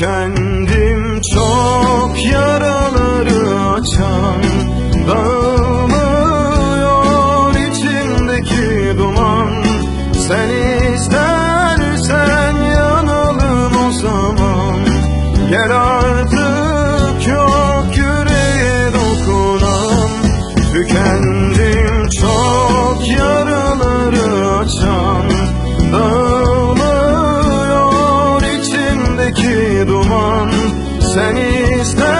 Tükendim çok yaraları açan Dağılıyor içimdeki duman. Sen Sen istersen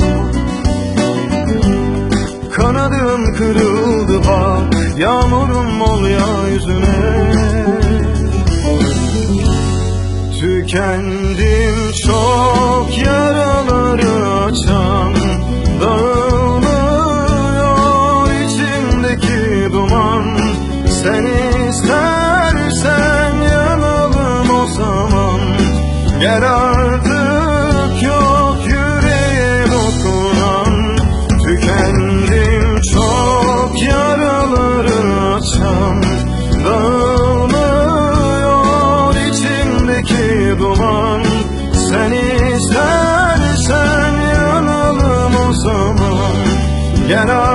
Kırıldı bak Yağmurum ol ya yüzüme Tükendim çok yaraları açan Dağılıyor içimdeki duman. Sen istersen yanalım o zaman. Gel açan Dağılıyor içimdeki duman. Sen istersen yanalım o zaman. Gel